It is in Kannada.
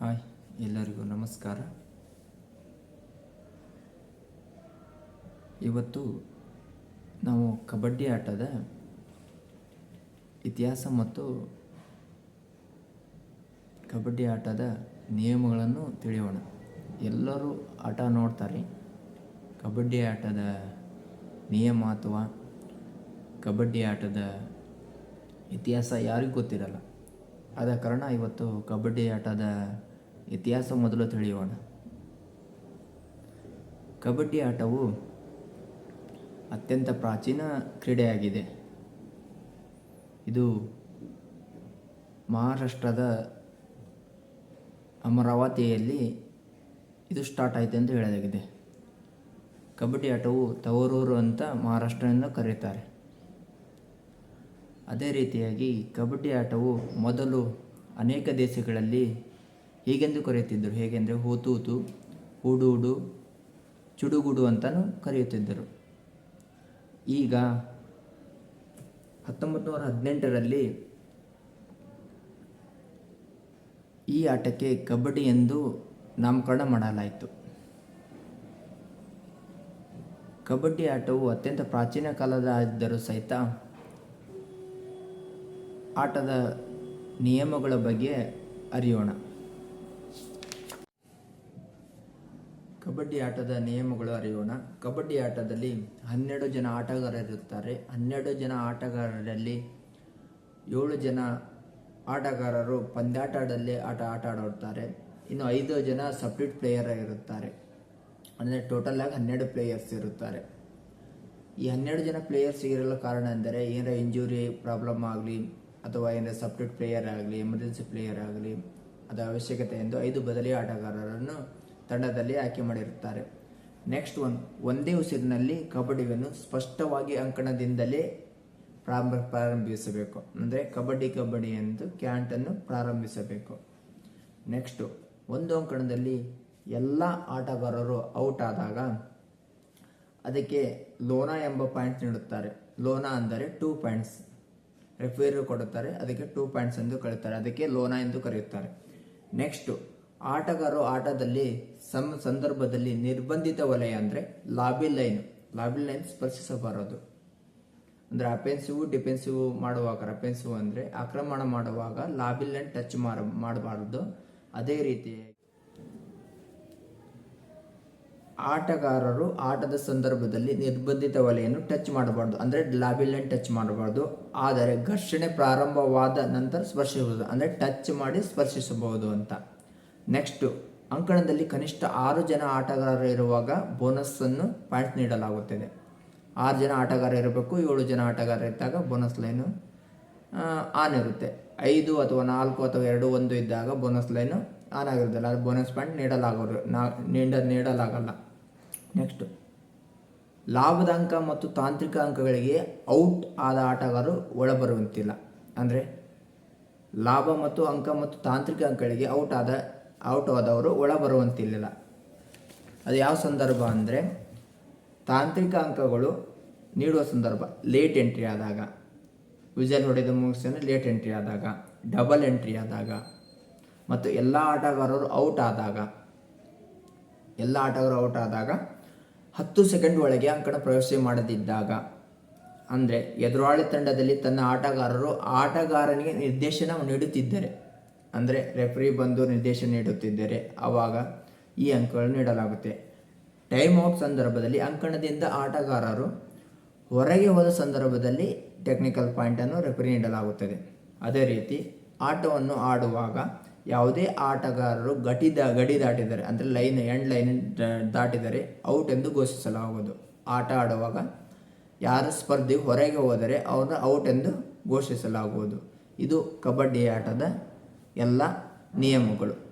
ಹಾಯ್, ಎಲ್ಲರಿಗೂ ನಮಸ್ಕಾರ. ಇವತ್ತು ನಾವು ಕಬಡ್ಡಿ ಆಟದ ಇತಿಹಾಸ ಮತ್ತು ಕಬಡ್ಡಿ ಆಟದ ನಿಯಮಗಳನ್ನು ತಿಳಿಯೋಣ. ಎಲ್ಲರೂ ಆಟ ನೋಡ್ತಾರೆ. ಕಬಡ್ಡಿ ಆಟದ ನಿಯಮ ಅಥವಾ ಕಬಡ್ಡಿ ಆಟದ ಇತಿಹಾಸ ಯಾರಿಗೂ ಗೊತ್ತಿರಲ್ಲ. ಆದ ಕಾರಣ ಇವತ್ತು ಕಬಡ್ಡಿ ಆಟದ ಇತಿಹಾಸ ಮೊದಲು ತಿಳಿಯೋಣ. ಕಬಡ್ಡಿ ಆಟವು ಅತ್ಯಂತ ಪ್ರಾಚೀನ ಕ್ರೀಡೆಯಾಗಿದೆ. ಇದು ಮಹಾರಾಷ್ಟ್ರದ ಅಮರಾವತಿಯಲ್ಲಿ ಇದು ಸ್ಟಾರ್ಟ್ ಆಯಿತು ಅಂತ ಹೇಳಲಾಗಿದೆ. ಕಬಡ್ಡಿ ಆಟವು ತವರೂರು ಅಂತ ಮಹಾರಾಷ್ಟ್ರದಿಂದ ಕರೆಯುತ್ತಾರೆ ಅದೇ ರೀತಿಯಾಗಿ ಕಬಡ್ಡಿ ಆಟವು ಮೊದಲು ಅನೇಕ ದೇಶಗಳಲ್ಲಿ ಹೀಗೆಂದು ಕರೆಯುತ್ತಿದ್ದರು? ಹೇಗೆಂದರೆ ಹೋತೂತು ಹುಡುಡು ಚುಡುಗುಡು ಅಂತಲೂ ಕರೆಯುತ್ತಿದ್ದರು. ಈಗ ಹತ್ತೊಂಬತ್ತು ನೂರ ಹದಿನೆಂಟರಲ್ಲಿ ಈ ಆಟಕ್ಕೆ ಕಬಡ್ಡಿ ಎಂದು ನಾಮಕರಣ ಮಾಡಲಾಯಿತು. ಕಬಡ್ಡಿ ಆಟವು ಅತ್ಯಂತ ಪ್ರಾಚೀನ ಕಾಲದಾದರೂ ಸಹಿತ ಆಟದ ನಿಯಮಗಳ ಬಗ್ಗೆ ಅರಿಯೋಣ. ಕಬಡ್ಡಿ ಆಟದ ನಿಯಮಗಳು ಅರಿಯೋಣ. ಕಬಡ್ಡಿ ಆಟದಲ್ಲಿ ಹನ್ನೆರಡು ಜನ ಆಟಗಾರರಿರುತ್ತಾರೆ. ಹನ್ನೆರಡು ಜನ ಆಟಗಾರರಲ್ಲಿ ಏಳು ಜನ ಆಟಗಾರರು ಪಂದ್ಯಾಟದಲ್ಲಿ ಆಟ ಆಟ ಆಡುತ್ತಾರೆ ಇನ್ನು ಐದು ಜನ ಸಪ್ರೇಟ್ ಪ್ಲೇಯರ್ ಇರುತ್ತಾರೆ ಅಂದರೆ ಟೋಟಲ್ ಆಗಿ ಹನ್ನೆರಡು ಪ್ಲೇಯರ್ಸ್ ಇರುತ್ತಾರೆ. ಈ ಹನ್ನೆರಡು ಜನ ಪ್ಲೇಯರ್ಸ್ ಇರಲು ಕಾರಣ ಅಂದರೆ ಏನಾರ ಇಂಜುರಿ ಪ್ರಾಬ್ಲಮ್ ಆಗಲಿ ಅಥವಾ ಏನಾರ ಸಪ್ರೇಟ್ ಪ್ಲೇಯರ್ ಆಗಲಿ, ಎಮರ್ಜೆನ್ಸಿ ಪ್ಲೇಯರ್ ಆಗಲಿ ಅದರ ಅವಶ್ಯಕತೆ ಎಂದು ಐದು ಬದಲಿ ಆಟಗಾರರನ್ನು ತಂಡದಲ್ಲಿ ಆಯ್ಕೆ ಮಾಡಿರುತ್ತಾರೆ. ನೆಕ್ಸ್ಟ್ ಒನ್ ಒಂದೇ ಉಸಿರಿನಲ್ಲಿ ಕಬಡ್ಡಿಯನ್ನು ಸ್ಪಷ್ಟವಾಗಿ ಅಂಕಣದಿಂದಲೇ ಪ್ರಾರಂಭ, ಪ್ರಾರಂಭಿಸಬೇಕು. ಅಂದರೆ ಕಬಡ್ಡಿ ಕಬಡ್ಡಿ ಎಂದು ಕ್ಯಾಂಟನ್ನು ಪ್ರಾರಂಭಿಸಬೇಕು. ನೆಕ್ಸ್ಟು ಒಂದು ಅಂಕಣದಲ್ಲಿ ಎಲ್ಲ ಆಟಗಾರರು ಔಟ್ ಆದಾಗ ಅದಕ್ಕೆ ಲೋನಾ ಎಂಬ ಪಾಯಿಂಟ್ ನೀಡುತ್ತಾರೆ. ಲೋನಾ ಅಂದರೆ ಟೂ ಪಾಯಿಂಟ್ಸ್ ರೆಫ್ರಿಯರು ಕೊಡುತ್ತಾರೆ, ಅದಕ್ಕೆ ಟೂ ಪಾಯಿಂಟ್ಸ್ ಎಂದು ಕರೆಯುತ್ತಾರೆ ಅದಕ್ಕೆ ಲೋನಾ ಎಂದು ಕರೆಯುತ್ತಾರೆ. ನೆಕ್ಸ್ಟು ಆಟಗಾರರು ಆಟದಲ್ಲಿ ಸಮ ಸಂದರ್ಭದಲ್ಲಿ ನಿರ್ಬಂಧಿತ ವಲಯ ಅಂದರೆ ಲಾಬಿ ಲೈನ್ ಲಾಬಿ ಲೈನ್ ಸ್ಪರ್ಶಿಸಬಾರದು. ಅಂದರೆ ಅಪೆನ್ಸಿವ್ ಡಿಫೆನ್ಸಿವ್ ಮಾಡುವಾಗ ಅಪೆನ್ಸಿವ್ ಅಂದರೆ ಆಕ್ರಮಣ ಮಾಡುವಾಗ ಲಾಬಿ ಲೈನ್ ಟಚ್ ಮಾಡ ಮಾಡಬಾರದು. ಅದೇ ರೀತಿ ಆಟಗಾರರು ಆಟದ ಸಂದರ್ಭದಲ್ಲಿ ನಿರ್ಬಂಧಿತ ವಲೆಯನ್ನು ಟಚ್ ಮಾಡಬಾರ್ದು. ಅಂದರೆ ಲಾಬಿ ಲೈನ್ ಟಚ್ ಮಾಡಬಾರ್ದು. ಆದರೆ ಘರ್ಷಣೆ ಪ್ರಾರಂಭವಾದ ನಂತರ ಸ್ಪರ್ಶಿಸಬಹುದು. ಅಂದರೆ ಟಚ್ ಮಾಡಿ ಸ್ಪರ್ಶಿಸಬಹುದು ಅಂತ. ನೆಕ್ಸ್ಟು ಅಂಕಣದಲ್ಲಿ ಕನಿಷ್ಠ ಆರು ಜನ ಆಟಗಾರರು ಇರುವಾಗ ಬೋನಸ್ಸನ್ನು ಪಾಯಿಂಟ್ ನೀಡಲಾಗುತ್ತದೆ. ಆರು ಜನ ಆಟಗಾರ ಇರಬೇಕು, ಏಳು ಜನ ಆಟಗಾರ ಇದ್ದಾಗ ಬೋನಸ್ ಲೈನು ಆನ್ ಇರುತ್ತೆ. ಐದು ಅಥವಾ ನಾಲ್ಕು ಅಥವಾ ಎರಡು, ಒಂದು ಇದ್ದಾಗ ಬೋನಸ್ ಲೈನು ಆನ್ ಆಗಿರೋದಿಲ್ಲ ಅದು ಬೋನಸ್ ಪಾಯಿಂಟ್ ನೀಡಲಾಗೋರು ನಾ, ನೀಡ, ನೀಡಲಾಗಲ್ಲ. ನೆಕ್ಸ್ಟು ಲಾಭದ ಅಂಕ ಮತ್ತು ತಾಂತ್ರಿಕ ಅಂಕಗಳಿಗೆ ಔಟ್ ಆದ ಆಟಗಾರರು ಒಳಬರುವಂತಿಲ್ಲ. ಅಂದರೆ, ಲಾಭ ಮತ್ತು ಅಂಕ ಮತ್ತು ತಾಂತ್ರಿಕ ಅಂಕಗಳಿಗೆ ಔಟ್ ಆದ ಔಟ್ ಆದವರು ಒಳಬರುವಂತಿಲ್ಲ ಅದು ಯಾವ ಸಂದರ್ಭ ಅಂದರೆ ತಾಂತ್ರಿಕ ಅಂಕಗಳು ನೀಡುವ ಸಂದರ್ಭ. ಲೇಟ್ ಎಂಟ್ರಿ ಆದಾಗ. ವಿಜಲ್ ಹೊಡೆದ ಮುಗಿಸಿದ್ರೆ ಲೇಟ್ ಎಂಟ್ರಿ ಆದಾಗ. ಡಬಲ್ ಎಂಟ್ರಿ ಆದಾಗ. ಮತ್ತು ಎಲ್ಲ ಆಟಗಾರರು ಔಟ್ ಆದಾಗ. ಎಲ್ಲ ಆಟಗಾರರು ಔಟ್ ಆದಾಗ ಹತ್ತು ಸೆಕೆಂಡ್ ಒಳಗೆ ಅಂಕಣ ಪ್ರವೇಶ ಮಾಡದಿದ್ದಾಗ. ಅಂದರೆ ಎದುರಾಳಿ ತಂಡದಲ್ಲಿ ತನ್ನ ಆಟಗಾರರು ಆಟಗಾರನಿಗೆ ನಿರ್ದೇಶನ ನೀಡುತ್ತಿದ್ದರೆ. ಅಂದರೆ ರೆಫ್ರಿ ಬಂದು ನಿರ್ದೇಶನ ನೀಡುತ್ತಿದ್ದರೆ ಆವಾಗ ಈ ಅಂಕಗಳನ್ನು ನೀಡಲಾಗುತ್ತೆ. ಟೈಮ್ ಔಟ್ ಸಂದರ್ಭದಲ್ಲಿ ಅಂಕಣದಿಂದ ಆಟಗಾರರು ಹೊರಗೆ ಹೋದ ಸಂದರ್ಭದಲ್ಲಿ ಟೆಕ್ನಿಕಲ್ ಪಾಯಿಂಟನ್ನು ರೆಫರಿ ನೀಡಲಾಗುತ್ತದೆ. ಅದೇ ರೀತಿ ಆಟವನ್ನು ಆಡುವಾಗ ಯಾವುದೇ ಆಟಗಾರರು ಗಟಿದ ಗಡಿ ದಾಟಿದರೆ, ಅಂದರೆ ಲೈನ್ ಎಂಡ್ ಲೈನ್ ದಾಟಿದರೆ ಔಟ್ ಎಂದು ಘೋಷಿಸಲಾಗುವುದು. ಆಟ ಆಡುವಾಗ ಯಾರು ಸ್ಪರ್ಧಿ ಹೊರಗೆ ಹೋದರೆ ಅವರ ಔಟ್ ಎಂದು ಘೋಷಿಸಲಾಗುವುದು. ಇದು ಕಬಡ್ಡಿ ಆಟದ ಎಲ್ಲ ನಿಯಮಗಳು.